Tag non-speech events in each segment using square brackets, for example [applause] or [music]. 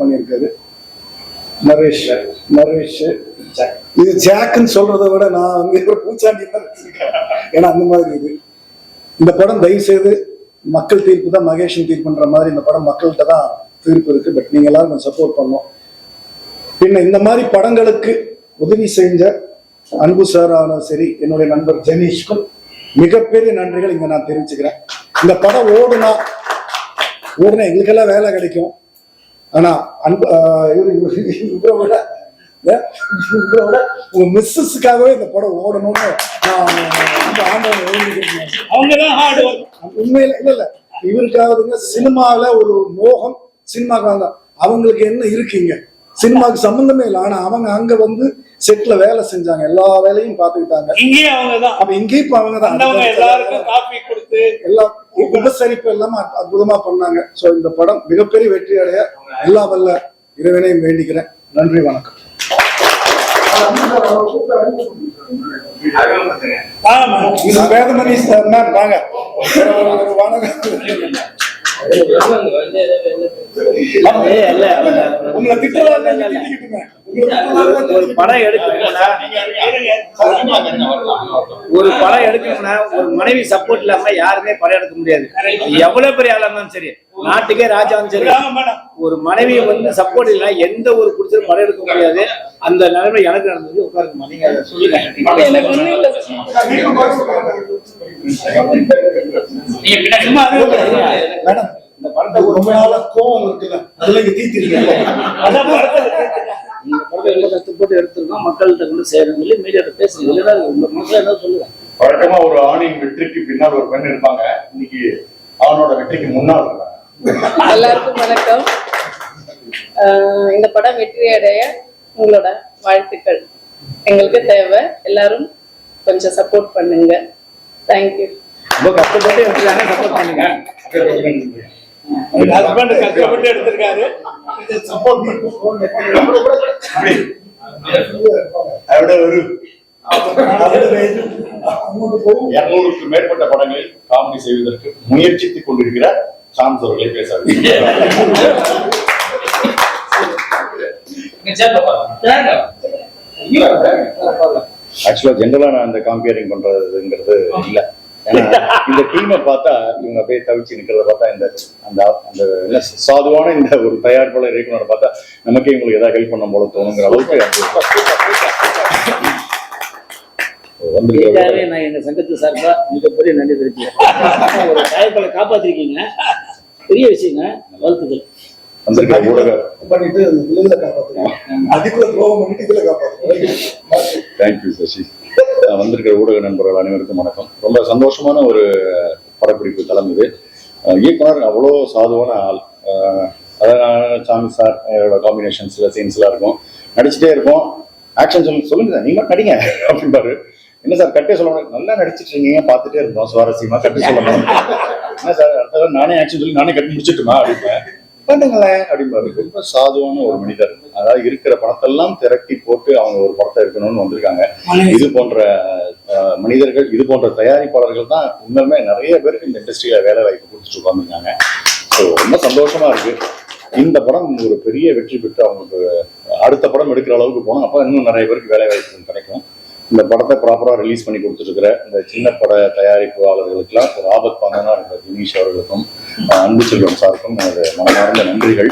பண்ணியிருக்காரு. நரேஷ் நரேஷ் இது ஜாக்குன்னு சொல்றதை விட நான் வந்து ஒரு பூச்சாண்டி ஏன்னா அந்த மாதிரி இது. இந்த படம் தயவு செய்து மக்கள் தீர்ப்பு தான் மகேஷன் தீர்ப்புன்ற மாதிரி இந்த படம் மக்கள்கிட்ட தான் தீர்ப்பு இருக்கு. பட் நீங்க எல்லாரும் சப்போர்ட் பண்ணோம் பின்ன இந்த மாதிரி படங்களுக்கு உதவி செஞ்ச அன்பு சார் ஆனாலும் சரி என்னுடைய நண்பர் ஜெனீஷ்க்கும் மிகப்பெரிய நன்றிகள் இங்க நான் தெரிவிச்சுக்கிறேன். இந்த படம் ஓடுனா ஓடுனா எங்களுக்கெல்லாம் வேலை கிடைக்கும். ஆனா அன்பு இவரு இவரு- இவரை விட ஏன்? இவரை விட உங்க மிஸ்ஸஸ்க்காகவே இந்த படம் ஓடணும்னு ஆண்டவனை உண்மையில இல்ல இல்ல. இவருக்காவதுங்க சினிமால ஒரு மோகம் சினிமாக்காக தான். அவங்களுக்கு என்ன இருக்கீங்க? சினிமாவுக்கு சம்பந்தமே இல்லை. ஆனா அவங்க அங்க வந்து செட்ல வேலை செஞ்சாங்க. எல்லா வேலையும் பாத்துக்கிட்டாங்க இங்கேயும் அவங்கதான். அப்ப இங்கேயும் இப்ப அவங்க தான் கொடுத்து எல்லாம் உபசரிப்பு எல்லாம் அற்ப- அற்புதமா பண்ணாங்க. சோ இந்த படம் மிகப்பெரிய வெற்றி அடைய எல்லா வல்ல இறைவனையும் வேண்டிக்கிறேன். நன்றி வணக்கம். வேதமணி சார் மேம் வாங்க. உங்களை திட்டலாம் ஒரு படம் எடுக்கணும்னா ஒரு படம் எடுக்கணும்னா ஒரு மனைவி சப்போர்ட் இல்லாம யாருமே படம் எடுக்க முடியாது. எவ்வளவு பெரிய ஆளா இருந்தாலும் சரி நாட்டுக்கே ராஜாவும் சரி ஒரு மனைவி வந்து சப்போர்ட் இல்ல எந்த ஒரு குடிச்சிலும் படம் எடுக்க முடியாது. அந்த நிலைமை எனக்கு நடந்தது. உட்காருங்கம்மா நீங்க சொல்லுங்க. மேடம் இந்த படத்தை ரொம்ப நாளா கோவம் இருக்குல்ல அதெல்லாம் இங்க தீர்த்திருக்கீங்க. எவ்வளவு கஷ்டப்பட்டு எடுத்திருக்கோம். மக்கள்கிட்ட கொண்டு சேரணும் சொல்லி மீடியாட்ட பேசுங்க இல்லைன்னா உங்க மனசுல என்ன சொல்லுங்க வழக்கமா ஒரு ஆணின் வெற்றிக்கு பின்னால் ஒரு பெண் இருப்பாங்க. இன்னைக்கு அவனோட வெற்றிக்கு முன்னால் எல்லாருக்கும் வணக்கம். ஆஹ் இந்த படம் வெற்றி அடைய உங்களோட வாழ்த்துக்கள். எங்களுக்கு தேவை. எல்லாரும் கொஞ்சம் சப்போர்ட் பண்ணுங்க. தேங்க்யூ ரொம்ப கஷ்டப்பட்டு சப்போர்ட் பண்ணுங்க. ஹஸ்பண்ட் கஷ்டப்பட்டு எடுத்திருக்காரு. அதோட ஒரு இருநூறுக்கு மேற்பட்ட படங்களை காமெடி செய்வதற்கு முயற்சித்துக் கொண்டிருக்கிற சாம்ஸ் அவர்களை பேசாது ஆக்சுவலா ஜென்ரலா நான் அந்த காம்பியரிங் பண்றதுங்கிறது இல்ல. இந்த டீமை பார்த்தா இவங்க அப்படியே தவிச்சு நிக்கிறத பார்த்தா இந்த அந்த அந்த என்ன சாதுவான இந்த ஒரு தயாரிப்பாளர் இயக்குனரை பார்த்தா நமக்கே இவங்களுக்கு ஏதாவது ஹெல்ப் பண்ண போல தோணுங்கிற அளவுக்கு நான் எங்க சங்கத்து சார்பா மிகப்பெரிய நன்றி தெரிவிச்சுக்கிறேன் ஒரு தயாரிப்பாளர் காப்பாத்திருக்கீங்க. பெரிய விஷயங்க வாழ்த்துக்கள். பண்ணிட்டு விழுத காப்பாத்துறேன் அதுக்குள்ள துரோகம் பண்ணிட்டு இதுல காப்பாத்துறேன் தேங்க்யூ சசி. அஹ் வந்திருக்கிற ஊடக நண்பர்கள் அனைவருக்கும் வணக்கம். ரொம்ப சந்தோஷமான ஒரு படப்பிடிப்பு தளம் இது. இயக்குனர் அவ்வளோ சாதுவான ஆள். நான் சாமி சார் காம்பினேஷன்ஸ்ல சீன்ஸ்லாம் இருக்கும். நடிச்சுட்டே இருப்போம். ஆக்ஷன் சொல்லுங்க சொல்லுங்க சார். நீங்க மட்டும் நடிங்க [laughs] அப்படின்பாரு என்ன சார் கட்டே சொல்லணும் நல்லா நடிச்சிட்டு இருக்கீங்க. பார்த்துட்டே இருந்தோம் சுவாரஸ்யமா? கட்டு சொல்லணும். [laughs] என்ன சார் அடுத்த நானே ஆக்ஷன் சொல்லி நானே கட்டி முடிச்சிட்டுமா அப்படின்பேன் பண்ணுங்களேன் அப்படிம்பாரு ரொம்ப சாதுவான ஒரு மனிதர். அதாவது இருக்கிற பணத்தெல்லாம் திரட்டி போட்டு அவங்க ஒரு படத்தை எடுக்கணும்னு வந்திருக்காங்க. இது போன்ற மனிதர்கள் இது போன்ற தயாரிப்பாளர்கள் தான் உண்மையுமே நிறைய பேருக்கு இந்த இண்டஸ்ட்ரியில வேலை வாய்ப்பு கொடுத்துட்டு உட்காந்துருக்காங்க ஸோ ரொம்ப சந்தோஷமா இருக்கு. இந்த படம் ஒரு பெரிய வெற்றி பெற்று அவங்களுக்கு அடுத்த படம் எடுக்கிற அளவுக்கு போனோம் அப்போ இன்னும் நிறைய பேருக்கு வேலை வாய்ப்பு கிடைக்கும். இந்த படத்தை ப்ராப்பராக ரிலீஸ் பண்ணி கொடுத்துருக்கிற இந்த சின்ன பட தயாரிப்பாளர்களுக்கெல்லாம் ஒரு ஆபத் பங்கனா இருக்கிற தினேஷ் அவர்களுக்கும் அன்பு செல்வம் சாருக்கும் எனது மனமார்ந்த நன்றிகள்.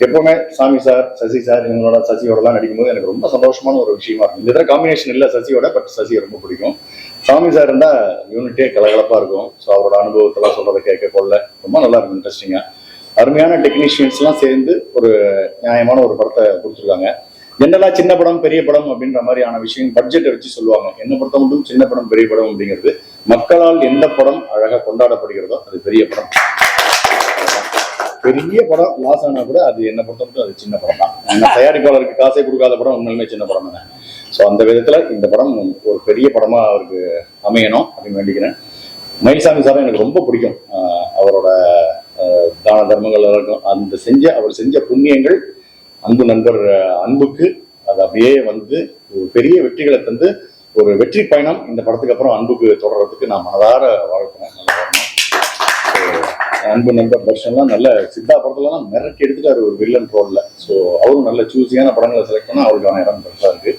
எப்பவுமே சாமி சார் சசி சார் இவங்களோட சசியோடலாம் நடிக்கும்போது எனக்கு ரொம்ப சந்தோஷமான ஒரு விஷயமா இருக்கும். இந்த காம்பினேஷன் இல்லை சசியோட பட் சசியை ரொம்ப பிடிக்கும். சாமி சார் இருந்தா யூனிட்டே கலகலப்பா இருக்கும். ஸோ அவரோட அனுபவத்தெல்லாம் சொல்றதை கேட்க கொள்ள ரொம்ப நல்லா இருக்கும் இன்ட்ரெஸ்டிங்காக அருமையான டெக்னீஷியன்ஸ்லாம் சேர்ந்து ஒரு நியாயமான ஒரு படத்தை கொடுத்துருக்காங்க. ஜென்ரலா சின்ன படம் பெரிய படம் அப்படின்ற மாதிரியான விஷயம் பட்ஜெட்டை வச்சு சொல்லுவாங்க. என்ன பொறுத்த மட்டும் சின்ன படம் பெரிய படம் அப்படிங்கிறது மக்களால் எந்த படம் அழகா கொண்டாடப்படுகிறதோ அது பெரிய படம். பெரிய படம் லாஸ் ஆனா கூட அது என்ன பொறுத்த மட்டும் அது சின்ன படம் தான். அந்த தயாரிப்பாளருக்கு காசே கொடுக்காத படம் உண்மையுமே சின்ன படம் தானே. ஸோ அந்த விதத்துல இந்த படம் ஒரு பெரிய படமா அவருக்கு அமையணும் அப்படின்னு வேண்டிக்கிறேன். மயில்சாமி சார் எனக்கு ரொம்ப பிடிக்கும். ஆஹ் அவரோட ஆஹ் தான தர்மங்கள் இருக்கும் அந்த செஞ்ச அவர் செஞ்ச புண்ணியங்கள் அன்பு நண்பர் அன்புக்கு அது அப்படியே வந்து ஒரு பெரிய வெற்றிகளை தந்து ஒரு வெற்றி பயணம் இந்த படத்துக்கு அப்புறம் அன்புக்கு தொடர்றதுக்கு நான் மனதார வாழ்க்கிறேன் அன்பு நண்பர் தர்ஷன்லாம் நல்ல சித்தா படத்துலலாம் மிரட்டி எடுத்துட்டாரு ஒரு வில்லன் ரோல்ல ஸோ அவரும் நல்ல சூஸியான படங்களை செலக்ட் பண்ணால் அவருக்கான இடம் பெருசாக இருக்கு.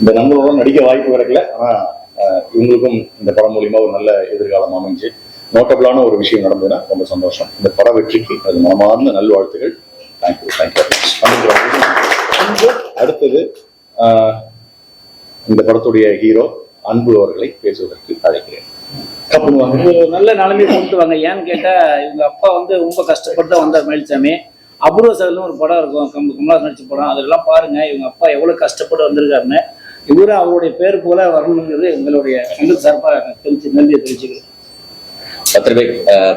இந்த நண்பரோட நடிக்க வாய்ப்பு கிடைக்கல ஆனால் இவங்களுக்கும் இந்த படம் மூலியமா ஒரு நல்ல எதிர்காலம் அமைஞ்சு. நோட்டபிளான ஒரு விஷயம் நடந்ததுன்னா ரொம்ப சந்தோஷம். இந்த பட வெற்றிக்கு அது மனமார்ந்த நல்வாழ்த்துகள். தேங்க்யூ தேங்க்யூ அடுத்தது ஆஹ், இந்த படத்துடைய ஹீரோ அன்பு அவர்களை பேசுவதற்கு அழைக்கிறேன். ஒரு நல்ல நிலைமை கொண்டு வாங்க ஏன்னு கேட்டா இவங்க அப்பா வந்து ரொம்ப கஷ்டப்பட்டு தான் வந்தார் மயில்சாமி. அபூர்வ சகல்னு ஒரு படம் இருக்கும். கம் கமலா நடிச்ச படம். அதெல்லாம் பாருங்க. இவங்க அப்பா எவ்வளவு கஷ்டப்பட்டு வந்திருக்காருன்னு. இவரு அவருடைய பேர் போல வரணுங்கிறது எங்களுடைய சங்க சார்பாக தெரிவிச்சு நன்றியை தெரிவிச்சுக்கிறேன். பத்திரிகை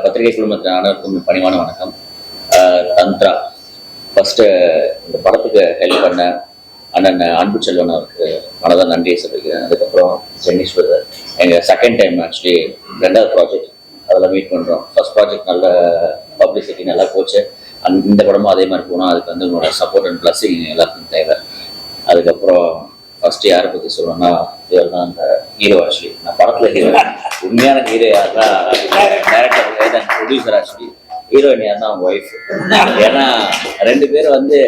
பத்திரிகை குழுமத்தின் அனைவருக்கும் பணிவான வணக்கம். தந்த்ரா. ஃபஸ்ட்டு இந்த படத்துக்கு ஹெல்ப் பண்ண அண்ணன் அன்பு செல்வன் அவருக்கு மனதான் நன்றியை சொல்லிக்கிறேன். அதுக்கப்புறம் ஜெனீஸ்வரர் எங்கள் செகண்ட் டைம் ஆக்சுவலி ரெண்டாவது ப்ராஜெக்ட் அதில் மீட் பண்ணுறோம் ஃபர்ஸ்ட் ப்ராஜெக்ட் நல்ல பப்ளிசிட்டி நல்லா போச்சு. அந் இந்த படமும் அதே மாதிரி போனால் அதுக்கு வந்து உங்களோட சப்போர்ட் அண்ட் பிளஸிங் எல்லாருக்கும் தேவை. அதுக்கப்புறம் ஃபஸ்ட்டு யாரை பற்றி சொல்லணும்னா இவர் தான் அந்த ஹீரோ ஆக்சுவலி நான் படத்தில் ஹீரோ உண்மையான ஹீரோ யாருன்னா டேரக்டர் ப்ரொடியூசர் ஆக்சுவலி ஹீரோயின் யாருன்னா அவங்க ஒய்ஃப் ஏன்னா ரெண்டு பேரும் வந்து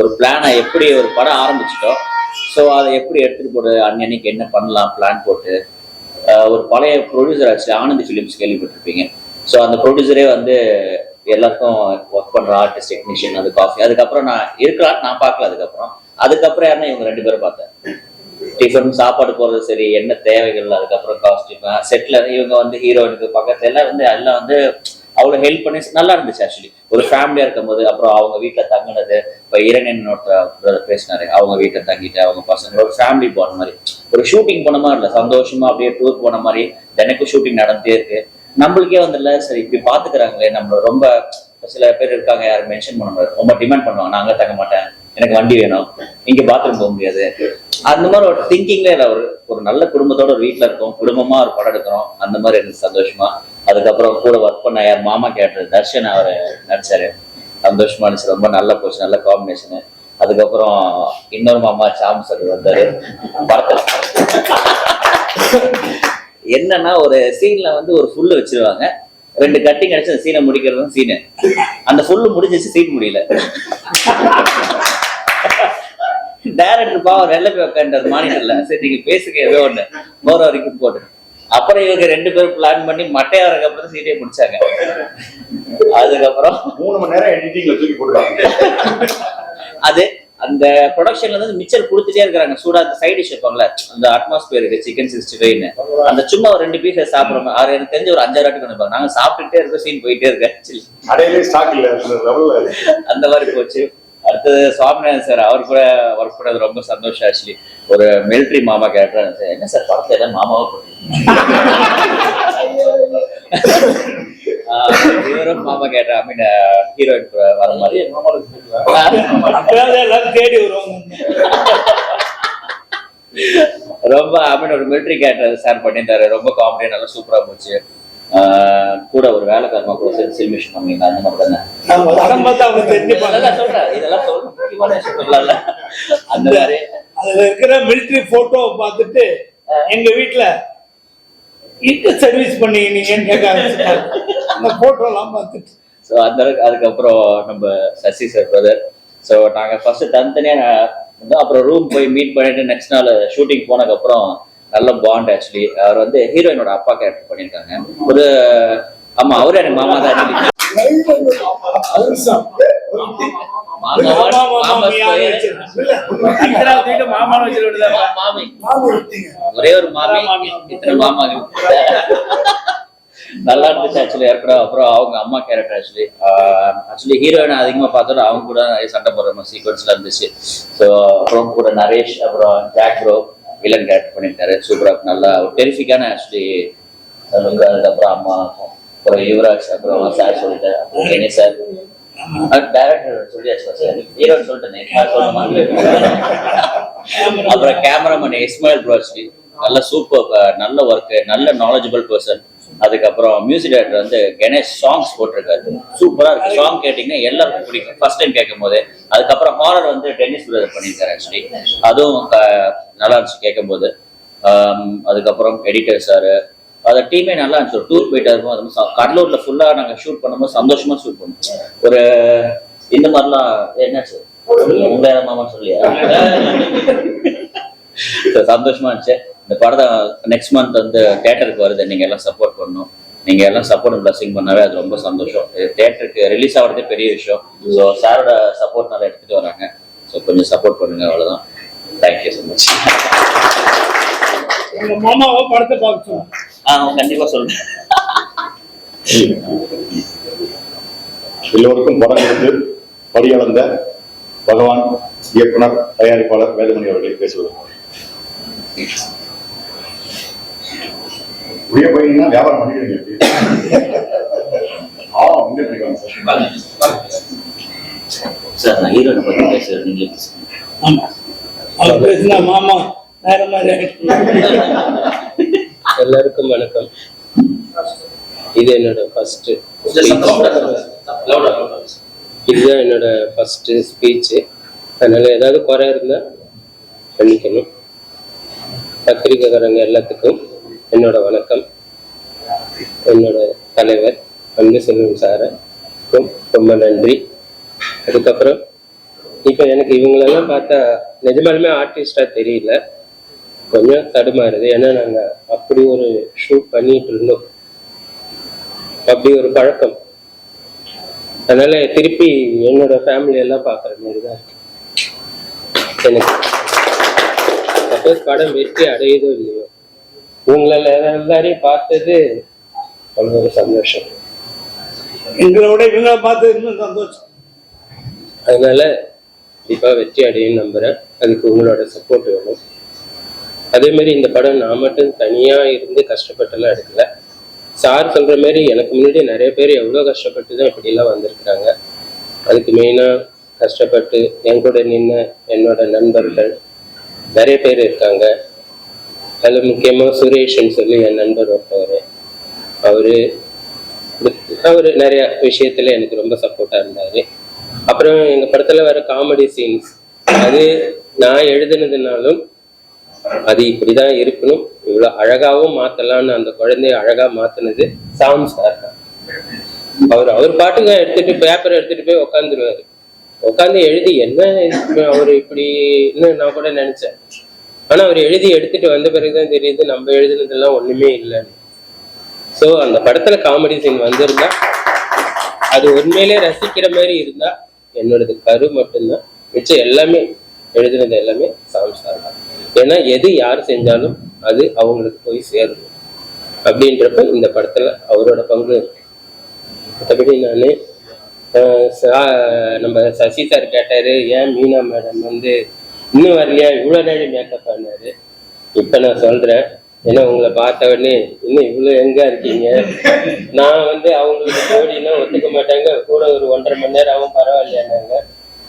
ஒரு பிளானை எப்படி ஒரு படம் ஆரம்பிச்சிட்டோம். ஸோ அதை எப்படி எடுத்துகிட்டு போடு அன்னன்னைக்கு என்ன பண்ணலாம்? பிளான் போட்டு ஒரு பழைய ப்ரொடியூசர் ஆக்சுவலி ஆனந்த் ஃபிலிம்ஸ் கேள்விப்பட்டிருப்பீங்க. ஸோ அந்த ப்ரொடியூசரே வந்து எல்லாருக்கும் ஒர்க் பண்ணுற ஆர்டிஸ்ட் டெக்னீஷியன் அது காஃபி அதுக்கப்புறம் நான் இருக்கலாம் நான் பார்க்கல அதுக்கப்புறம். அதுக்கப்புறம் யாருன்னா இவங்க ரெண்டு பேரும் பார்த்தேன். டிஃபன் சாப்பாடு போகிறது சரி என்ன தேவைகள் அதுக்கப்புறம் காஸ்டியூம் செட்டில் இவங்க வந்து ஹீரோயினுக்கு பக்கத்துல எல்லாம் வந்து எல்லாம் வந்து அவ்வளோ ஹெல்ப் பண்ணி நல்லா இருந்துச்சு ஆக்சுவலி ஒரு ஃபேமிலியா இருக்கும்போது அப்புறம் அவங்க வீட்டில் தங்கினது இப்போ இரணன் ஒருத்தர் பேசினாரு. அவங்க வீட்டில் தங்கிட்டு அவங்க பசங்க ஒரு ஃபேமிலி போன மாதிரி. ஒரு ஷூட்டிங் போன மாதிரி இல்லை சந்தோஷமா அப்படியே டூர் போன மாதிரி தினக்கும் ஷூட்டிங் நடந்துட்டே இருக்கு. நம்மளுக்கே வந்துல சரி இப்படி பாத்துக்கிறாங்களே நம்மள ரொம்ப சில பேர் இருக்காங்க யாரும் மென்ஷன் பண்ண முடியாது. ரொம்ப டிமாண்ட் பண்ணுவாங்க நான் அங்க தங்க மாட்டேன் எனக்கு வண்டி வேணும் இங்க பாத்ரூம் போக முடியாது. அந்த மாதிரி ஒரு திங்கிங்ல ஒரு ஒரு நல்ல குடும்பத்தோட ஒரு வீட்டுல இருக்கோம் குடும்பமா ஒரு படம் எடுக்கிறோம் அந்த மாதிரி எனக்கு சந்தோஷமா. அதுக்கப்புறம் கூட ஒர்க் பண்ண யார் மாமா கேட்டர் தர்ஷன் அவர் நடிச்சாரு. சந்தோஷமா இருந்துச்சு ரொம்ப நல்ல போச்சு நல்ல காம்பினேஷனு அதுக்கப்புறம் இன்னொரு மாமா சாம் சார் வந்தாரு. படத்தில். என்னன்னா ஒரு சீன்ல வந்து ஒரு ஃபுல்லு வச்சிருவாங்க. ரெண்டு கட்டிங் அடிச்சு அந்த சீனை முடிக்கிறது சீனு அந்த ஃபுல்லு முடிஞ்சிச்சு சீன் முடியல. டேரக்டர் பாவம் வெள்ளை போய் உட்காந்துட்டார் மானிட்டர்ல சரி நீங்க பேசுங்க ஏதோ ஒண்ணு. போற வரைக்கும் போட்டு. அப்புறம் இவங்க ரெண்டு பேரும் பிளான் பண்ணி மட்டையாரக்கு அப்புறம் சீட்டே முடிச்சாங்க அதுக்கப்புறம் மூணு மணி நேரம் எடிட்டிங்ல தூக்கி போட்டுருக்காங்க அது அந்த ப்ரொடக்ஷன்ல இருந்து மிச்சர் கொடுத்துட்டே இருக்காங்க சூடா அந்த சைடு டிஷ் வைப்பாங்கல்ல அந்த அட்மாஸ்பியருக்கு சிக்கன் சிக்ஸ்டி ஃபைவ்னு அந்த சும்மா ஒரு ரெண்டு பீஸ் சாப்பிடுறோம். அவர் எனக்கு தெரிஞ்ச ஒரு அஞ்சாறு வாட்டி கொண்டு நாங்க சாப்பிட்டுட்டே இருக்கோம் சீன் போயிட்டே இருக்கு actually. அடையிலே ஸ்டாக் இல்ல அந்த லெவல்ல அந்த மாதிரி போச்சு. அடுத்தது சுவாமிநாதன் சார் அவர் கூட ஒர்க் பண்ணது ரொம்ப சந்தோஷம் ஆக்சுவலி ஒரு மிலிட்ரி மாமா கேரக்டர் என்ன சார் படத்துல எல்லாம் மாமாவா போட்டு இவரும் மாமா கேட்டா ஐ மீன் ஹீரோயின் வர மாதிரி. தேடி ரொம்ப ஐ மீன் ஒரு மிலிட்ரி கேரக்டர் சார் பண்ணியிருந்தாரு. ரொம்ப காமெடி நல்லா சூப்பரா போச்சு. கூட ஒரு வேலைக்காரமா கூட சேர்ந்து சில்மிஷன் பண்ணீங்க அந்த மாதிரி தானே? சொல்றேன். இதெல்லாம் சொல்ற முக்கியமான விஷயம் சொல்லல அந்த மாதிரி. அதுல இருக்கிற மிலிட்டரி போட்டோவை பார்த்துட்டு எங்க வீட்டுல இங்க சர்வீஸ் பண்ணீங்கன்னு கேட்க ஆரம்பிச்சுட்டாங்க. அந்த எல்லாம் பார்த்துட்டு. ஸோ அந்த அளவுக்கு அதுக்கப்புறம் நம்ம சசி சார் பிரதர் ஸோ நாங்கள் ஃபர்ஸ்ட் தனித்தனியாக அப்புறம் ரூம் போய் மீட் பண்ணிட்டு நெக்ஸ்ட் நாள் ஷூட்டிங் போனதுக்கப்புறம் நல்ல பாண்ட் ஆக்சுவலி அவர் வந்து ஹீரோயினோட அப்பா கேரக்டர் பண்ணியிருக்காங்க. ஒரு ஆமா அவரு எனக்கு மாமா தான் ஒரே ஒரு மாமி. இத்தனை மாமா. நல்லா இருந்துச்சு ஆக்சுவலி ஏற்கனவே. அப்புறம் அவங்க அம்மா கேரக்டர் ஆக்சுவலி ஆக்சுவலி ஹீரோயின் அதிகமா பார்த்தோம் அவங்க கூட நிறைய சண்டை போடுற மாதிரி சீக்வன்ஸ்ல இருந்துச்சு. ஸோ அப்புறம் கூட நரேஷ் அப்புறம் ஜாக் ப்ரோ வில்லன் கேரக்டர் பண்ணியிருக்காரு சூப்பரா நல்லா ஒரு டெரிஃபிக்கான ஆக்சுவலி அதுக்கப்புறம் அம்மா அப்புறம் யுவராஜ் அப்புறம் சார் அப்புறம் கணேஷ் சார் டேரக்டர் சொல்லியாச்சு சார் ஹீரோன்னு சொல்லிட்டேன் அப்புறம் கேமராமேன் இஸ்மாயில் ப்ரோஸ்லி நல்ல சூப்பர் நல்ல ஒர்க் நல்ல நாலேஜபிள் பர்சன் அதுக்கப்புறம் மியூசிக் டைரக்டர் வந்து கணேஷ் சாங்ஸ் போட்டிருக்காரு. சூப்பரா இருக்கு. சாங் கேட்டீங்கன்னா எல்லாருக்கும் பிடிக்கும். ஃபர்ஸ்ட் டைம் கேட்கும் போது. அதுக்கப்புறம் ஹாரர் வந்து டென்னிஸ் பிரதர் பண்ணியிருக்காரு ஆக்சுவலி அதுவும் க- நல்லா இருந்துச்சு கேட்கும் போது அதுக்கப்புறம் எடிட்டர் சாரு. அந்த டீமே நல்லா இருந்துச்சு. ஒரு டூர் போயிட்டா இருக்கும் அது கடலூர்ல ஃபுல்லா நாங்க ஷூட் பண்ணும்போது சந்தோஷமா ஷூட் பண்ணோம் ஒரு இந்த மாதிரிலாம் என்னாச்சு? உங்கள மாமா சொல்லியா சந்தோஷமா இருந்துச்சு. இந்த படத்தை நெக்ஸ்ட் மந்த் வந்து தேட்டருக்கு வருது. நீங்க எல்லாம் சப்போர்ட் பண்ணணும். நீங்க எல்லாம் சப்போர்ட் பிளஸிங் பண்ணாவே அது ரொம்ப சந்தோஷம். தேட்டருக்கு ரிலீஸ் ஆகிறதே பெரிய விஷயம். ஸோ சாரோட சப்போர்ட் நல்லா எடுத்துட்டு வராங்க. ஸோ கொஞ்சம் சப்போர்ட் பண்ணுங்க அவ்வளவுதான். தேங்க்யூ ஸோ மச் மாமாவை படத்தை பார்க்க சொல்லுங்க. ஆ கண்டிப்பா சொல்றேன். எல்லோருக்கும் படம் எடுத்து படியளந்த பகவான் இயக்குனர் தயாரிப்பாளர் வேதமணி அவர்களை பேசுவதற்கு. உடைய போயிருந்தீங்கன்னா வியாபாரம் எப்படி? ஆ வந்து இருக்காங்க சார். சார் நான் ஹீரோனை பத்தி பேசுறேன். நீங்களே பேசுங்க ஆமா அவர் பேசினா மாமா வேற மாதிரி ஆயிடுச்சு. எல்லாருக்கும் வணக்கம். இது என்னோட ஃபர்ஸ்ட் இதுதான் என்னோட ஃபர்ஸ்ட் ஸ்பீச் அதனால ஏதாவது குறை இருந்தா மன்னிக்கணும் பத்திரிக்கைக்காரங்க எல்லாத்துக்கும். என்னோட வணக்கம். என்னோட தலைவர் அன்பு செல்வம் சாருக்கும் ரொம்ப நன்றி. அதுக்கப்புறம் இப்போ எனக்கு இவங்களெல்லாம் பார்த்தா நிஜமாலுமே ஆர்டிஸ்டாக தெரியல. கொஞ்சம் தடுமாறுது ஏன்னா நாங்கள் அப்படி ஒரு ஷூட் பண்ணிட்டு இருந்தோம். அப்படி ஒரு பழக்கம். அதனால திருப்பி என்னோட ஃபேமிலி எல்லாம் பார்க்குற மாதிரி தான் இருக்கு. எனக்கு சப்போஸ் படம் வெற்றி அடையுதோ இல்லையோ உங்களை எல்லாரையும் பார்த்தது அவ்வளோ ஒரு சந்தோஷம். எங்களை விட இவங்களை பார்த்து இன்னும் சந்தோஷம். அதனால கண்டிப்பா வெற்றி அடையும் நம்புறேன். அதுக்கு உங்களோட சப்போர்ட் வேணும். அதே மாதிரி இந்த படம் நான் மட்டும் தனியா இருந்து கஷ்டப்பட்டுலாம் எடுக்கல. சார் சொல்ற மாதிரி எனக்கு முன்னாடி நிறைய பேர் எவ்வளோ கஷ்டப்பட்டு தான் இப்படிலாம் வந்திருக்கிறாங்க. அதுக்கு மெயினா கஷ்டப்பட்டு என் கூட நின்ன என்னோட நண்பர்கள் நிறைய பேர் இருக்காங்க. அதில் முக்கியமா சுரேஷ்ன்னு சொல்லி என் நண்பர் ஒருத்தவர். அவரு அவர் நிறைய விஷயத்துல எனக்கு ரொம்ப சப்போர்ட்டா இருந்தாரு. அப்புறம் எங்கள் படத்துல வர காமெடி சீன்ஸ் அது நான் எழுதுனதுனாலும் அது இப்படிதான் இருக்கணும். இவ்வளவு அழகாவும் மாத்தலாம்னு அந்த குழந்தைய அழகா மாத்துனது சாம் சார் தான். அவர் அவர் பாட்டுங்க எடுத்துட்டு பேப்பர் எடுத்துட்டு போய் உட்காந்துருவாரு உட்காந்து எழுதி என்ன அவர் இப்படின்னு நான் கூட நினைச்சேன். ஆனால் அவர் எழுதி எடுத்துட்டு வந்த பிறகுதான் தெரியுது நம்ம எழுதுனதெல்லாம் ஒண்ணுமே இல்லைன்னு ஸோ அந்த படத்துல காமெடி சீன் வந்திருந்தா அது உண்மையிலே ரசிக்கிற மாதிரி இருந்தா என்னோடது கரு மட்டும்தான். மிச்சம் எல்லாமே எழுதுனது எல்லாமே சாம்சார் தான். ஏன்னா எது யார் செஞ்சாலும் அது அவங்களுக்கு போய் சேரணும். அப்படின்றப்ப இந்த படத்துல அவரோட பங்கு இருக்கு. மற்றபடி நான் நம்ம சசி சார் கேட்டாரு ஏன் மீனா மேடம் வந்து இன்னும் வரலையா? இவ்வளோ நாள் மேக்கப் பண்ணாரு. இப்போ நான் சொல்றேன். ஏன்னா உங்களை பார்த்த உடனே இன்னும் இவ்வளோ எங்க இருக்கீங்க. நான் வந்து அவங்களுக்கு ஜோடினா ஒத்துக்க மாட்டாங்க. கூட ஒரு ஒன்றரை மணி நேரம் ஆகும் பரவாயில்லையானாங்க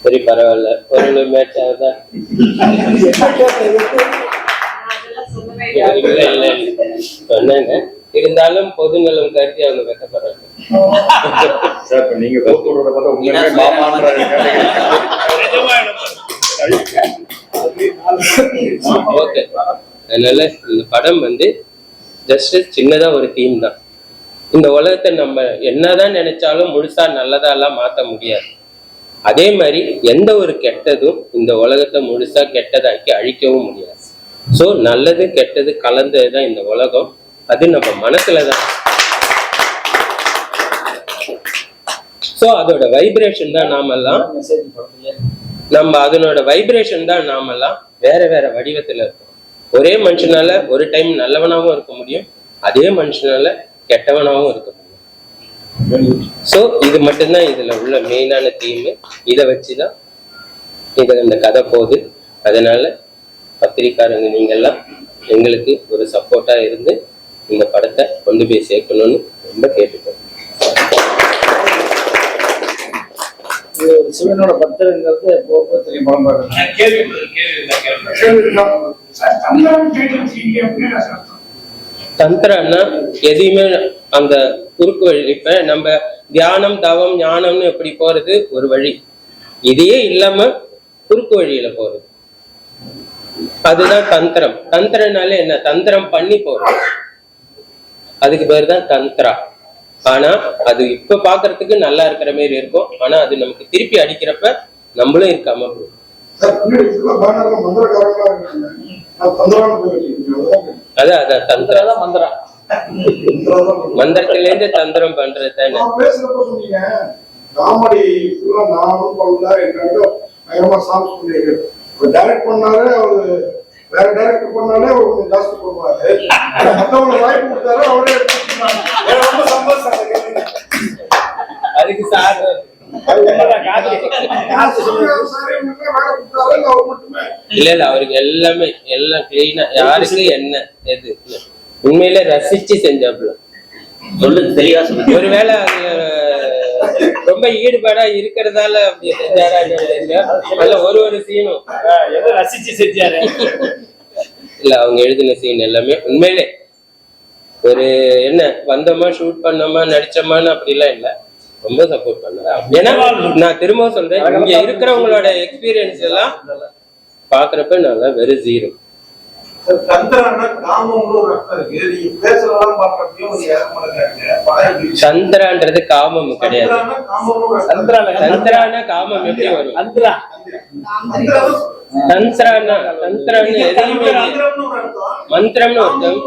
சரி பரவாயில்ல. ஒரு மேட்ச் ஆகுதா? இல்ல இல்ல. சொன்னாங்க. இருந்தாலும் பொதுநலம் கருதி அவங்க வெக்கப்படுறாங்க நீங்க ஓகே. அதனால இந்த படம் வந்து ஜஸ்ட் சின்னதா ஒரு தீம் தான். இந்த உலகத்தை நம்ம என்னதான் நினைச்சாலும் முழுசா நல்லதாலாம் மாத்த முடியாது. அதே மாதிரி எந்த ஒரு கெட்டதும் இந்த உலகத்தை முழுசா கெட்டதாக்கி அழிக்கவும் முடியாது. சோ நல்லது கெட்டது கலந்தது தான் இந்த உலகம். அது நம்ம மனசுல தான். சோ அதோட வைப்ரேஷன் தான் நாமெல்லாம் நம்ம அதனோட வைப்ரேஷன் தான் நாமெல்லாம் வேற வேற வடிவத்துல இருக்கோம். ஒரே மனுஷனால ஒரு டைம் நல்லவனாகவும் இருக்க முடியும் அதே மனுஷனால கெட்டவனாகவும் இருக்க முடியும். சோ இது மட்டும்தான் இதுல உள்ள மெயினான தீம் இதை வச்சுதான் இது இந்த கதை போகுது. அதனால பத்திரிக்காரங்க நீங்கெல்லாம் எங்களுக்கு ஒரு சப்போர்ட்டா இருந்து இந்த படத்தை கொண்டு போய் சேர்க்கணும்னு ரொம்ப கேட்டுக்கோங்க. இது ஒரு சிவனோட பக்தருங்கிறது எப்போ தெரியும் தந்திரன்னா எதையுமே அந்த குறுக்கு வழி இப்ப நம்ம தியானம் தவம் ஞானம்னு எப்படி போறது? ஒரு வழி. இதையே இல்லாம குறுக்கு வழியில போறது. அதுதான் தந்திரம். தந்திரனால என்ன? தந்திரம் பண்ணி போறது. அதுக்கு பேர் தான் தந்த்ரா. ஆனா அது இப்ப பாக்குறதுக்கு நல்லா இருக்கிற மாதிரி இருக்கும். ஆனா அது நமக்கு திருப்பி அடிக்கிறப்ப நம்மளும் இருக்காம அதான் அதான் தந்திரா தான் மந்திரம். மந்திரத்துல இருந்து தந்திரம் பண்றது தானே காமெடி நானும் பண்ணல டைரக்ட் பண்ணாலே அவரு வேற டைரக்டர் பண்ணாலே அவர் கொஞ்சம் ஜாஸ்தி பண்ணுவாரு ஆனா மத்தவங்க வாய்ப்பு கொடுத்தாரு அவரே ரொம்ப சந்தோஷம். அதுக்கு சார். இல்ல இல்ல அவருக்கு எல்லாமே எல்லாம் கிளீனா யாருக்கு என்ன எது. உண்மையில ரசிச்சு செஞ்சாப்புல. சொல்லுங்க தெளிவா சொல்லுங்க. ஒருவேளை ரொம்ப ஈடுபாடா இருக்கிறதால அப்படி செஞ்சாரா ஒரு ஒரு சீனும். ரசிச்சு செஞ்சாரு? இல்ல அவங்க எழுதின சீன் எல்லாமே உண்மையிலே. ஒரு என்ன வந்தோமா ஷூட் பண்ணோமா நடிச்சோமான்னு அப்படிலாம் இல்ல. ரொம்ப சப்போர்ட் பண்ணாரு. ஏன்னா நான் திரும்ப சொல்றேன் இங்க இருக்கிறவங்களோட எக்ஸ்பீரியன்ஸ் எல்லாம் பாக்குறப்ப நான் வெறும் ஜீரோ சந்திரான்றது காமம் கிடையாது. சந்திரான காமம் எப்படி வரும்? தந்திரானா தந்திரான்னு மந்திரம்னு அர்த்தம்.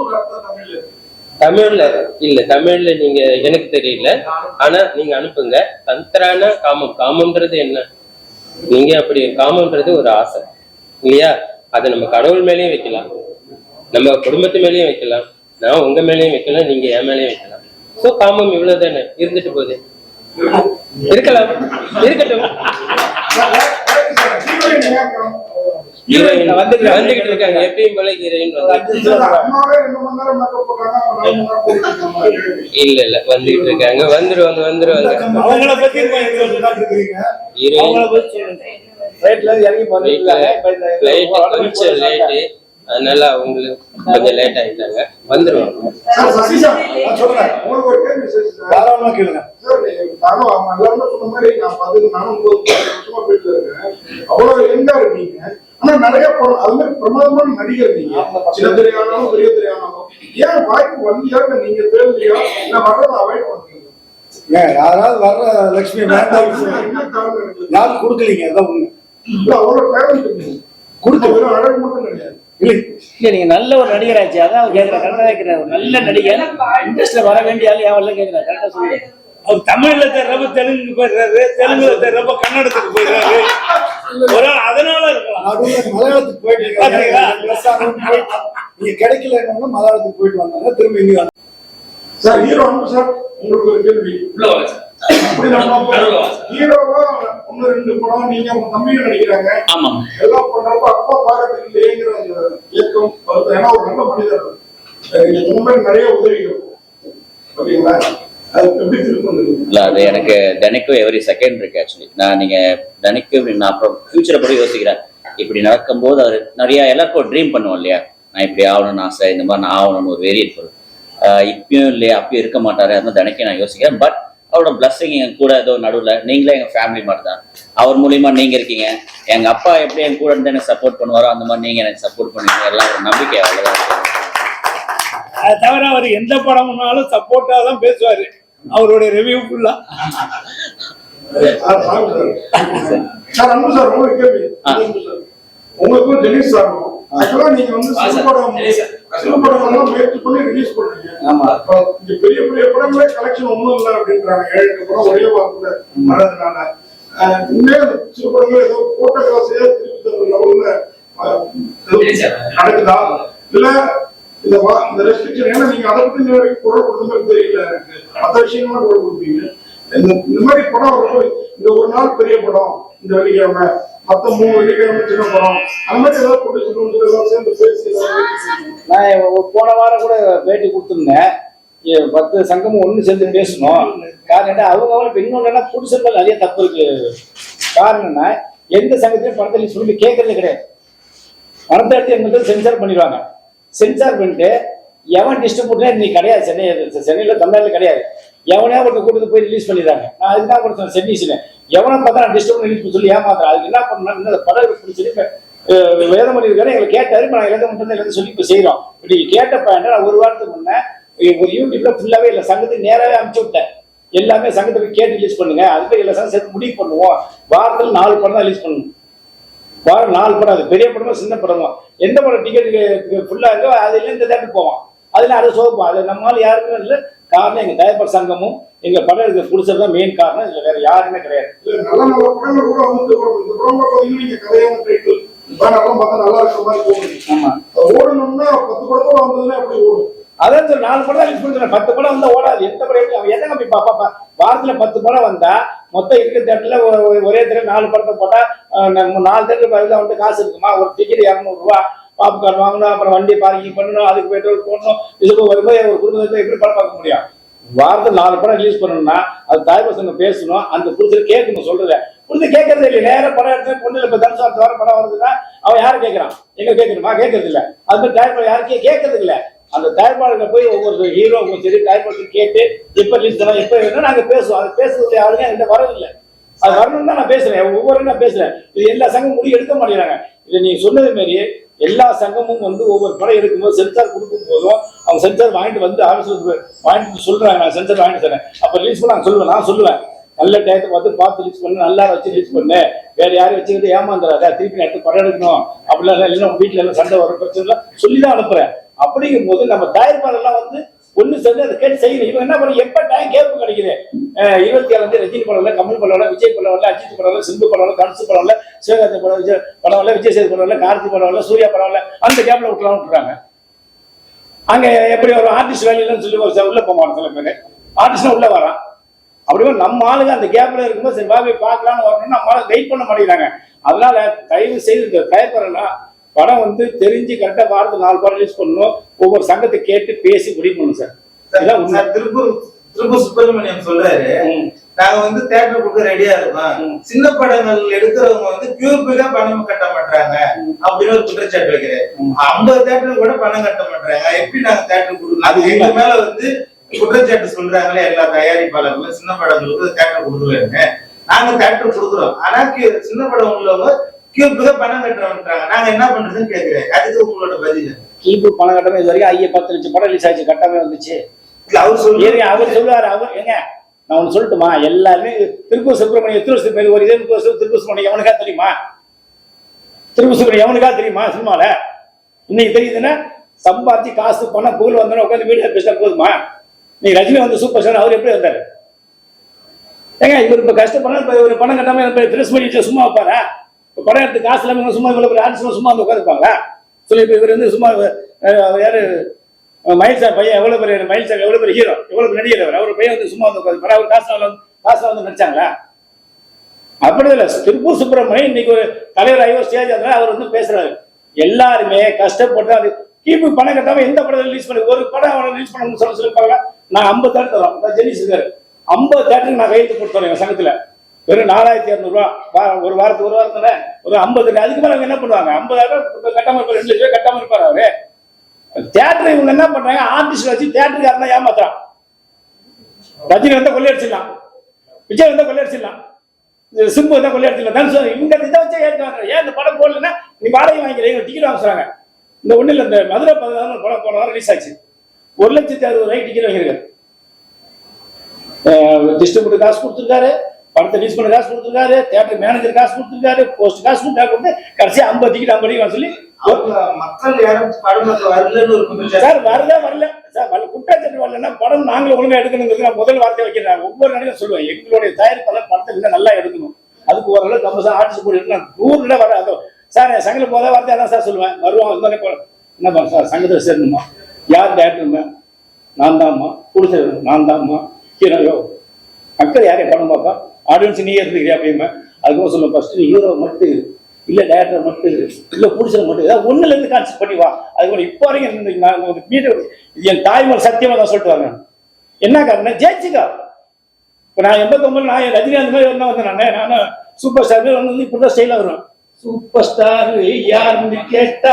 தமிழ்ல. இல்ல. தமிழ்ல நீங்க எனக்கு தெரியல. ஆனா நீங்க அனுப்புங்க. தந்திரான காமம். காமம்ன்றது என்ன? நீங்க அப்படி காமம்ன்றது ஒரு ஆசை. இல்லையா? அதை நம்ம கடவுள் மேலயும் வைக்கலாம். நம்ம குடும்பத்து மேலயும் வைக்கலாம். நான் உங்க மேலயும் வைக்கலாம் நீங்க என் மேலயும் வைக்கலாம். சோ காமம் இவ்வளவு தானே இருந்துட்டு போகுது. இருக்கலாம். இருக்கட்டும். வந்துகிட்டு இருக்காங்க. எப்பயும் போல ஹீரோயின் வந்து இல்ல. இல்ல. வந்துகிட்டு இருக்காங்க. வந்துருவாங்க வந்துருவாங்க. ஹீரோயின் கொஞ்சம் லேட்டு அதனால அவங்களுக்கு கொஞ்சம் லேட் ஆயிட்டாங்க வந்துருவாங்க சார், சசி சார், நான் சொல்றேன். உங்களுக்கு ஒரு கேள்வி சசி சார். தாராளமா கேளுங்க. சார், நீங்க- நானும் அவங்க எல்லாருமே சொன்ன மாதிரி நான் பதினஞ்சு, நானும் ஒன்பது, பத்து வருஷமா வீட்டுல இருக்கேன். அவ்வளவு young ஆ இருக்கீங்க. ஆனா நிறைய படம், அது மாதிரி பிரமாதமான நடிகர் நீங்க. சின்ன திரையானாலும், பெரிய திரையானாலும். ஏன் வாய்ப்பு? இல்ல நீங்க தேவையா? இல்ல வர்றதை avoid பண்றீங்க? யாராவது வர்ற லட்சுமி? யாரும் கொடுக்கலீங்க அதான் உண்மை இல்ல, அவ்வளவு. கொடுக்க வெறும் அழகு மட்டும் கிடையாது இல்லை நீங்க நல்ல ஒரு நடிகராச்சு அதான் அவர் கேட்கிற கரெக்டா கேட்கிற ஒரு நல்ல நடிகர். இண்டஸ்ட்ரியில வர வேண்டிய ஆள் யாவல்ல கேட்கிற கரெக்டா சொல்லுங்க. அவர் தமிழ்ல தர்றப்ப தெலுங்கு போயிடுறாரு தெலுங்குல தர்றப்ப கன்னடத்துக்கு போயிடுறாரு. ஒரு ஆள் அதனால இருக்கலாம். மலையாளத்துக்கு போயிட்டு? நீங்க கிடைக்கலன்னா மலையாளத்துக்கு போயிட்டு வந்தாங்க திரும்ப இங்க. சார் ஹீரோ சார் உங்களுக்கு ஒரு கேள்வி. அப்படி நம்ம ஹீரோவா ஒண்ணு ரெண்டு படம் நீங்க உங்க தம்பியும் நடிக்கிறாங்க. ஆமாம். எல்லாம் பண்றப்ப அப்பா பாக்கிறதுக்கு இல்லையேங்கிற அந்த இயக்கம் வருது ஏன்னா ஒரு நல்ல மனிதர். அஹ் நீங்க சொன்ன மாதிரி நிறைய உதவிகள் ஓகேங்களா? அது அது எனக்கு தினைக்கும் எவ்ரி செகண்ட் இருக்கு ஆக்சுவலி நான் நீங்க தினைக்கும் நான் அப்புறம் ஃபியூச்சரை பத்தி யோசிக்கிறேன். இப்படி நடக்கும்போது அவர் நிறைய எல்லாருக்கும் ட்ரீம் பண்ணுவோம் இல்லையா? நான் இப்படி ஆகணும்னு ஆசை இந்த மாதிரி நான் ஆகணும்னு ஒரு இருக்கும் ஆஹ் இப்பயும் இல்லையா? அப்பயும் இருக்க மாட்டாரு அதனால தினைக்கும் நான் யோசிக்கிறேன். பட் அவரோட பிளஸ்ஸிங் என் கூட ஏதோ நடுவில் நீங்களே எங்க ஃபேமிலி மாதிரி தான் அவர் மூலியமா நீங்க இருக்கீங்க. எங்க அப்பா எப்படி என் கூட இருந்து எனக்கு சப்போர்ட் பண்ணுவாரோ அந்த மாதிரி நீங்க எனக்கு சப்போர்ட் பண்ணுவீங்க. எல்லாம் ஒரு நம்பிக்கை அவ்வளவுதான். அதை தவிர அவர் எந்த படம்னாலும் சப்போர்ட்டா தான் பேசுவாரு. அவருடைய ரிவ்யூ ஃபுல்லா சார் அன்பு சார் உங்களுக்கு உங்களுக்கும் டெனிஸ் சாரும் ஆக்சுவலா நீங்க வந்து சிறு படம் சிறு படம் எல்லாம் முயற்சி பண்ணி ரிலீஸ் பண்றீங்க ஆமா. அப்ப இங்க பெரிய பெரிய படங்களே கலெக்ஷன் ஒண்ணும் இல்லை அப்படின்றாங்க. ஏழு எட்டு படம் ஒரே வாரத்துல வர்றதுனால. உண்மையா அந்த சிறு படங்கள் ஏதோ போட்ட காசையே திருப்பி தர லெவல்ல நடக்குதா? இல்ல இந்த வா- இந்த ரெஸ்ட்ரிக்ஷன் ஏன்னா நீங்க அதை பத்தி வரைக்கும் குரல் கொடுத்த மாதிரி தெரியல எனக்கு. மற்ற விஷயங்கள்லாம் குரல் கொடுப்பீங்க. இந்த இந்த மாதிரி படம் இந்த ஒரு நாள் பெரிய படம் இந்த வெள்ளிக்கிழமை மத்த மூணு வெள்ளிக்கிழமை சின்ன படம் அந்த மாதிரி ஏதாவது எல்லாம் சேர்ந்து பேசி நான் போன வாரம் கூட பேட்டி கொடுத்துருந்தேன். பத்து சங்கமும் ஒன்று சேர்ந்து பேசணும் காரணம் என்ன? அவங்க அவங்க இன்னொன்று என்ன நிறைய தப்பு இருக்கு. காரணம் என்ன? எந்த சங்கத்திலையும் பணத்தை சொல்லி கேட்கறது கிடையாது. பணத்தை எடுத்து எங்கள்கிட்ட சென்சார் பண்ணிடுவாங்க. சென்சார் பண்ணிட்டு எவன் டிஸ்ட்ரிபியூட்டர் நீ கிடையாது. சென்னை சென்னையில் தமிழ்நாட்டில் கிடையாது. எவனையா ஒருத்தர் கூட்டத்து போய் ரிலீஸ் பண்ணிடுறாங்க. நான் அதுக்கு தான் கொடுத்தேன் சென்னிஸ்னு எவனை பார்த்தா நான் டிஸ்டர்ப் ரிலீஸ் பண்ணி சொல்லி ஏமாத்துறேன். அதுக்கு என்ன பண்ணணும் இந்த படம் இப்படி சொல்லி இப்ப, இருக்காரு எங்களை கேட்டாரு இப்போ நான் எழுத மட்டும் தான் எழுத சொல்லி இப்போ செய்கிறோம் இப்படி கேட்ட பையன் நான் ஒரு வாரத்துக்கு முன்னே ஒரு யூடியூப்ல ஃபுல்லாவே இல்லை சங்கத்துக்கு நேராகவே அனுப்பிச்சு விட்டேன். எல்லாமே சங்கத்தை போய் கேட்டு ரிலீஸ் பண்ணுங்க. அதுக்கு எல்லா சங்கம் சேர்த்து முடிவு பண்ணுவோம். வாரத்தில் நாலு படம் தான் ரிலீஸ் பண்ணணும். வாரம் நாலு படம் அது பெரிய படமா சின்ன படமா. எந்த படம் டிக்கெட் ஃபுல்லாக இருக்கோ அதுல இந்த போவோம். அதில் அதை சோப்போம் அது நம்மளால யாருக்குமே இல்லை காரணம் எங்க தயாரிப்பாளர் சங்கமும் எங்க படம் இருக்க புடிச்சது தான் மெயின் காரணம். இதுல வேற யாருமே கிடையாது. அதான் இந்த நாலு படம் ரிலீஸ் பண்ணுறேன் பத்து படம் வந்தா ஓடாது. எந்த படம் அவன் என்ன போய் பாப்பா வாரத்துல பத்து படம் வந்தா மொத்தம் இருக்கிற தேட்டர்ல ஒரே தேட்டர் நாலு படத்தை போட்டா நாலு தேட்டர் பதில் வந்து காசு இருக்குமா? ஒரு டிக்கெட் இரநூறுவா. பாப்கார்ன் வாங்கணும் அப்புறம் வண்டி பார்க்கிங் பண்ணணும் அதுக்கு பெட்ரோல் போடணும் இதுக்கு வரும்போது ஒரு குடும்பத்தை எப்படி படம் பார்க்க முடியும்? வாரத்தில் நாலு படம் ரிலீஸ் பண்ணணும்னா அது தாய் பசங்க பேசணும் அந்த புரிதல் கேட்கணும் சொல்றத. புரிதல் கேட்கறது இல்லை நேரம் படம் எடுத்து பொண்ணு இப்போ தனுஷ் அடுத்த வாரம் படம் வருதுன்னா அவன் யாரும் கேட்கறான்? எங்க கேட்கணுமா? கேட்கறது இல்லை அது மாதிரி தாய்ப்பாடு யாருக்கே கேட்கறது இல்லை அந்த தயாரிப்பாளர்கள் போய் ஒவ்வொரு ஹீரோவுக்கும் சரி தாய்ப்பாடு கேட்டு எப்ப ரிலீஸ் பண்ணலாம் எப்ப வேணும் நாங்க பேசுவோம். அது பேசுறதுல ஆளுங்க எந்த வரதில்லை. அது வரணும்னு தான் நான் பேசுறேன். ஒவ்வொரு நான் பேசுறேன். இது எல்லா சங்கமும் முடிவு எடுக்க மாட்டேங்கிறாங்க. இது நீங்க சொன்னது மாதிரி எல்லா சங்கமும் வந்து ஒவ்வொரு படம் எடுக்கும்போது சென்சார் கொடுக்கும் போதும் அவங்க சென்சார் வாங்கிட்டு வந்து ஆஃபீஸ் வாங்கிட்டு வந்து சொல்றாங்க. நான் சென்சார் வாங்கிட்டு தரேன். அப்ப ரிலீஸ் பண்ண நான் சொல்லுவேன். நான் சொல்லுவேன். நல்ல டயத்தை பார்த்து பார்த்து ரிலீஸ் பண்ணு. நல்லா வச்சு ரிலீஸ் பண்ணு. வேற யாரையும் வச்சுக்கிட்டு ஏமாந்துடாத திருப்பி நேரத்துக்கு படம் எடுக்கணும். அப்படிலாம் இல்லை. இல்லைன்னா வீட்டுல எல்லாம் சண்டை வர பிரச்சனை சொல்லி தான் அனுப்புறேன். அப்படிங்கும் போது நம்ம தயாரிப்பாளர்லாம் வந்து ஒன்று சேர்ந்து அதை கேட்டு செய்யணும் இவங்க என்ன பண்ணி எப்ப டைம் கேப்பு கிடைக்குது இருபத்தி ஏழு தேதி ரஜினி படம் இல்ல கமல் படம் இல்ல விஜய் படம் இல்ல அஜித் படம் இல்ல சிந்து படம் இல்ல கருசு படம் இல்ல சிவகார்த்தி படம் விஜய் படம் இல்ல விஜய் சேது படம் இல்ல கார்த்தி படம் இல்ல சூர்யா படம் இல்ல அந்த கேப்ல விட்டுலாம் விட்டுறாங்க அங்க எப்படி ஒரு ஆர்டிஸ்ட் வேலையிலன்னு சொல்லி ஒரு உள்ள போக மாட்டோம் சில பேர் ஆர்டிஸ்ட் உள்ள வரான் அப்படியே நம்ம ஆளுங்க அந்த கேப்ல இருக்கும்போது சரி பாபி பார்க்கலாம்னு வரணும்னு நம்ம ஆளு வெயிட் பண்ண மாட்டேங்கிறாங்க அதனால தயவு செய்து இந்த தயப்பறனா படம் வந்து தெரிஞ்சு கரெக்டா வாரத்துக்கு நாலு படம் ரிலீஸ் பண்ணணும் ஒவ்வொரு சங்கத்தை கேட்டு பேசி முடிவு பண்ணணும் சார். சார், திருப்பூர் திருப்பூர் சுப்பிரமணியம் சொல்றாரு. நாங்க வந்து தேட்டர் கொடுக்க ரெடியா இருக்கோம். சின்ன படங்கள் எடுக்கிறவங்க வந்து பியூபிக்கா பணம் கட்ட மாட்டாங்க அப்படின்னு ஒரு குற்றச்சாட்டு வைக்கிறேன். ஐம்பது தேட்டர் கூட பணம் கட்ட மாட்டாங்க எப்படி நாங்க தேட்டர் அது கொடுக்கணும் எங்க உண்மை. மேல வந்து குற்றச்சாட்டு சொல்றாங்களே எல்லா தயாரிப்பாளர்களும் சின்ன படங்களுக்கு தேட்டர் கொடுக்கலன்னு நாங்க தேட்டர் கொடுக்குறோம் ஆனா சின்ன படம் உள்ளவங்க கியூபிக்கா பணம் கட்ட மாட்டாங்க நாங்க என்ன பண்றதுன்னு கேக்குறேன். அதுக்கு உங்களோட பதில் கீப்பு பணம் கட்டமே இது வரைக்கும் ஐயா பத்து லட்சம் படம் ரிலீஸ் ஆச்சு கட்டாமே வந்துச்சு. அவர் சொல்லி அவர் சொல்லுவாரு அவர் ஏங்க நான் ஒன்று சொல்லட்டுமா? எல்லாருமே திருப்பூர் சுப்பிரமணியம் எத்தனை வருஷத்துக்கு பேர் ஒரு இதே திருப்பூர் சுப்பிரமணியம் எவனுக்கா தெரியுமா? திருப்பூர் சுப்பிரமணியம் எவனுக்கா தெரியுமா? சினிமால. இன்னைக்கு தெரியுதுன்னா சம்பாதிச்சு காசு பணம் புகழ் வந்தோன்னா உட்காந்து வீடியோ பேசினா போதுமா? நீ ரஜினி வந்து சூப்பர் ஸ்டார் அவர் எப்படி வந்தாரு? ஏங்க இவர் இப்ப கஷ்டப்பட இப்ப ஒரு பணம் கட்டாம ட்ரெஸ் பண்ணி வச்சு சும்மா வைப்பாரா படம் எடுத்து காசு இல்லாம இவங்க சும்மா இவ்வளவு ஆர்டிஸ்ட் சும்மா வந்து உட்காந்துருப்பாங்களா சொல்லி இப்போ இவர் வந்து சும்மா யார் யாரு? அஹ், மயில் சார் பையன் எவ்வளவு பெரிய மயில் சார் எவ்வளவு பெரிய ஹீரோ எவ்வளவு நடிகர் அவர்? அவர் பையன் வந்து சும்மா வந்து உட்காந்து அவர் காசு வந்து காசு வந்து நடிச்சாங்களா? அப்படி இல்லை திருப்பூர் சுப்பிரமணியம் இன்னைக்கு ஒரு தலைவர் ஐயோ ஸ்டேஜ் அதனால அவர் வந்து பேசுறாரு. எல்லாருமே கஷ்டப்பட்டு அது கிபி பணம் கட்டாம எந்த படம் ரிலீஸ் பண்ணி ஒரு படம் அவனை ரிலீஸ் பண்ணணும்னு சொல்ல சொல்லிருப்பாங்க நான் ஐம்பது தேட்டர் தரோம். ஜெனிஸ் இருக்காரு. ஐம்பது தேட்டருக்கு நான் கையெழுத்து கொடுத்து தரேன் சங்கத்தில் சங்கத்துல. வெறும் நாலாயிரத்தி இரநூறுவா ஒரு வாரத்துக்கு ஒரு வாரம் தானே? ஒரு ஐம்பது அதுக்கு மேலே அவங்க என்ன பண்ணுவாங்க? ஐம்பதாயிரம் கட்டாம இருப்பாரு ரெண்டு லட்சம் கட்டாம அவரு. தேட்டர் இவங்க என்ன பண்றாங்க? ஆர்டிஸ்ட் வச்சு தேட்டருக்காரன் ஏமாத்துறான். ரஜினி வந்தா கொள்ளையடிச்சிடலாம். விஜய் வந்தா கொள்ளையடிச்சிடலாம். சிம்பு வந்தா கொள்ளையடிச்சிடலாம். தான் சொல்லி இவங்க இதை வச்சே ஏற்க ஏன் இந்த படம் போடலன்னா நீ வாடகை வாங்கிக்கிறீங்க டிக்கெட் வாங்குறாங்க. இந்த ஒண்ணு இல்லை இந்த மதுரை பதினாறு படம் போன வாரம் ரிலீஸ் ஆச்சு. ஒரு லட்சத்தி அறுபது ரூபாய் டிக்கெட் வாங்கியிருக்காரு. டிஸ்ட்ரிபியூட்டர் காசு கொடுத்துருக்காரு. படத்தை ரிலீஸ் பண்ண காசு கொடுத்துருக்காரு தேட்டர் மேனேஜர் காசு கொடுத்துருக்காரு போஸ்ட் காசு கொடுத்தா கொடுத்து கடைசியா ஐம்பது டிக்கெட் ஐம்பது சொல்லி மக்கள் யாரும் படம் வரலன்னு சார் வரல வரல. சார் வரல. குற்றச்சாட்டு வரலன்னா படம் நாங்களும் ஒழுங்கா எடுக்கணுங்கிறது நான் முதல் வார்த்தை வைக்கிறேன். ஒவ்வொரு நடிகரும் சொல்லுவேன். எங்களுடைய தயாரிப்பாளர் படத்தை இன்னும் நல்லா எடுக்கணும். அதுக்கு ஓரளவுக்கு ஐம்பது சார் ஆர்டிஸ்ட் போட்டு நான் நூறு விட வர அதோ சார் என் சங்கத்தில் போத வார்த்தை அதான் சார் சொல்லுவேன். வருவான் வந்தானே போ- என்ன பண்ண சார் சங்கத்தில் சேரணுமா? யார் டேரக்டருமா நான் தான்மா? கொடுத்தது நான் தான்மா? ஹீரோயோ மக்கள் யாரையும் படம் பார்ப்பா? ஆடியன்ஸ் நீ இருந்துக்கிறியா அப்படிமா அதுக்கப்புறம் சொல்லுவோம் ஃபர்ஸ்ட் ஹீரோ மட்டும் இரு. டேரக்டர் மட்டும் இரு. பிடிச்சது மட்டும் ஏதாவது ஒன்றுலேருந்து இருந்து கான்செப்ட் பண்ணி வா. அது இப்போ வரைக்கும் நான் ஒரு மீட்டு இது என் தாய்மொழி சத்தியமாக தான் சொல்லிட்டு வரேன் என்ன காரணம் ஜெயிச்சுக்கா இப்போ நான் எண்பத்தொம்பது நான் ரஜினி அந்த மாதிரி வந்தேன் நானே? நானும் சூப்பர் ஸ்டார் வந்து இப்படிதான் ஸ்டைலாக வரும் சூப்பர் ஸ்டார் யாருன்னு கேட்டா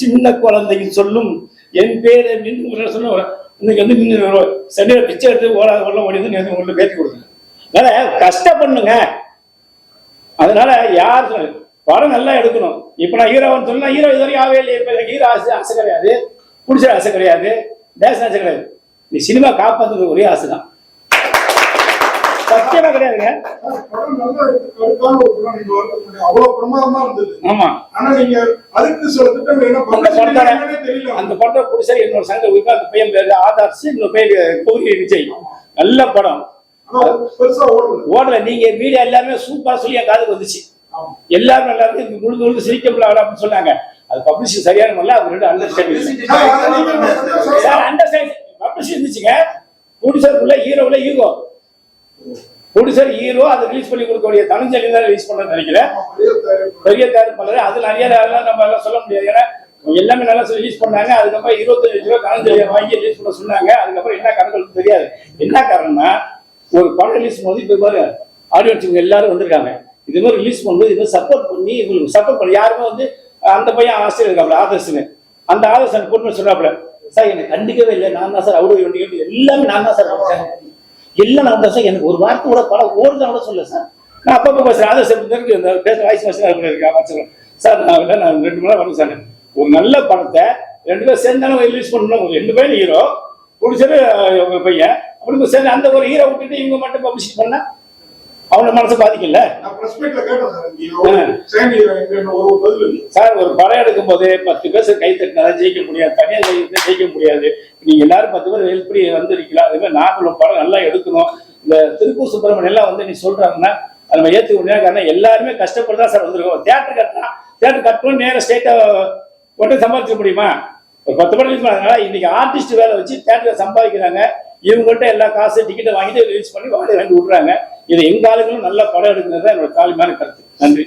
சின்ன குழந்தைங்க சொல்லும். என் பேர் மின்னு சொல்ல இன்னைக்கு வந்து மின்னு சென்னையில் பிச்சை எடுத்து ஓடாத உள்ள ஓடி வந்து நேத்து பேட்டி கொடுங்க அதனால கஷ்டப்படணுங்க. அதனால யார் படம் நல்லா எடுக்கணும். இப்போ நான் ஹீரோன்னு சொன்னா ஹீரோ இது வரைக்கும் ஆவே இல்லையே எனக்கு ஹீரோ ஆசை ஆசை கிடையாது. பிடிச்ச ஆசை கிடையாது. டேஸ் ஆசை கிடையாது. நீ சினிமா காப்பாற்றுறது ஒரே ஆசை தான். சத்தியமா கிடையாதுங்க. படம் நல்லா அவ்வளவு பிரமாதமா ஆமா. ஆனா நீங்க அதுக்கு சில திட்டங்கள் என்ன அந்த தெரியல அந்த படத்தை புடிச்சா என்னோட சங்க உயிர் அந்த பையன் ஆதார்ஸ் இன்னொரு பையன் கௌரி விஜய். நல்ல படம். ஓடல. நீங்க மீடியா எல்லாமே சூப்பரா சொல்லி என் காதுக்கு வந்துச்சு. எல்லாரும் நல்லா இருக்கு. முழுது முழுது சிரிக்க முடியல அப்படின்னு சொன்னாங்க. அது பப்ளிஷ் சரியான முறையில் அது ரெண்டு அண்டர்ஸ்டாண்டிங் சார், அண்டர்ஸ்டாண்டிங் பப்ளிஷ் இருந்துச்சுங்க. ப்ரொடியூசர் உள்ள ஹீரோவில் ஹீரோ ப்ரொடியூசர் ஹீரோ அதை ரிலீஸ் பண்ணி கொடுக்கக்கூடிய தனஞ்சலி தான் ரிலீஸ் பண்றேன்னு நினைக்கிறேன். பெரிய தயாரிப்பு. பெரிய தயாரிப்பாளர் அது நிறைய நம்ம எல்லாம் சொல்ல முடியாது. ஏன்னா எல்லாமே நல்லா ரிலீஸ் பண்ணாங்க. அதுக்கப்புறம் இருபத்தஞ்சு ரூபா கணஞ்சலியை வாங்கி ரிலீஸ் பண்ண சொன்னாங்க. அதுக்கப்புறம் என்ன கணக்கு தெரியாது. என்ன காரணம்னா ஒரு படம் ரிலீஸ் பண்ணும்போது இப்போ பாரு ஆடியன்ஸ் இவங்க எல்லாரும் வந்திருக்காங்க. இது மாதிரி ரிலீஸ் பண்ணும்போது இது சப்போர்ட் பண்ணி இவங்களுக்கு சப்போர்ட் பண்ணி யாருமே வந்து அந்த பையன் ஆசிரியர் இருக்காப்ல ஆதர்ஸ்னு அந்த ஆதர்ஸ் எனக்கு கூட்டு சொல்றாப்ல சார் எனக்கு கண்டிக்கவே இல்லை. நான் தான் சார் அவ்வளோ வேண்டிய எல்லாமே நான் தான் சார் எல்லாம் நான் தான் சார் எனக்கு ஒரு வார்த்தை கூட படம் ஓடுதான் கூட சொல்ல சார். நான் அப்பப்போ பேசுறேன் ஆதர்ஸ் எப்படி இந்த பேச வாய்ஸ் மெசேஜ் இருக்கேன் சார் நான் இல்லை நான் ரெண்டு மணி நேரம் வரேன் சார். ஒரு நல்ல படத்தை ரெண்டு பேரும் சேர்ந்தாலும் ரிலீஸ் பண்ணணும். ரெண்டு பேரும் ஹீரோ பிடிச்சது உங்க பையன். அப்படி சேர்ந்து அந்த ஒரு ஹீரோ விட்டுட்டு இவங்க மட்டும் பப்ளிஷ் பண்ணா அவனோட மனசை பாதிக்கல. சார், ஒரு. சார் படம் எடுக்கும் போது பத்து பேர் கை தட்டினா ஜெயிக்க முடியாது. தனியாக ஜெயிக்க ஜெயிக்க முடியாது. நீங்க எல்லாரும் பத்து பேர் எப்படி வந்திருக்கலாம் அதே மாதிரி நாங்களும் படம் நல்லா எடுக்கணும். இந்த திருப்பூர் சுப்பிரமணியம் எல்லாம் வந்து நீ சொல்றாங்கன்னா அதை நம்ம ஏற்றுக்க முடியாது காரணம் எல்லாருமே கஷ்டப்பட்டு தான் சார் வந்திருக்கோம். தேட்டர் கட்டினா தேட்டர் கட்டணும் நேரம் ஸ்டேட்டாக உடனே சம்பாதிக்க முடியுமா? ஒரு பத்து படம் இன்னைக்கு ஆர்டிஸ்ட் வேலை வச்சு தேட்டரில் சம்பாதிக்கிறாங்க. இவங்கள்ட்ட எல்லா காசு டிக்கெட்டை வாங்கிட்டு ரிலீஸ் பண்ணி வாடகை வாங்கி விடுறாங்க இது எங்க ஆளுங்களும் நல்ல படம் எடுக்கிறது தான் என்னோட தாழ்மையான கருத்து. நன்றி.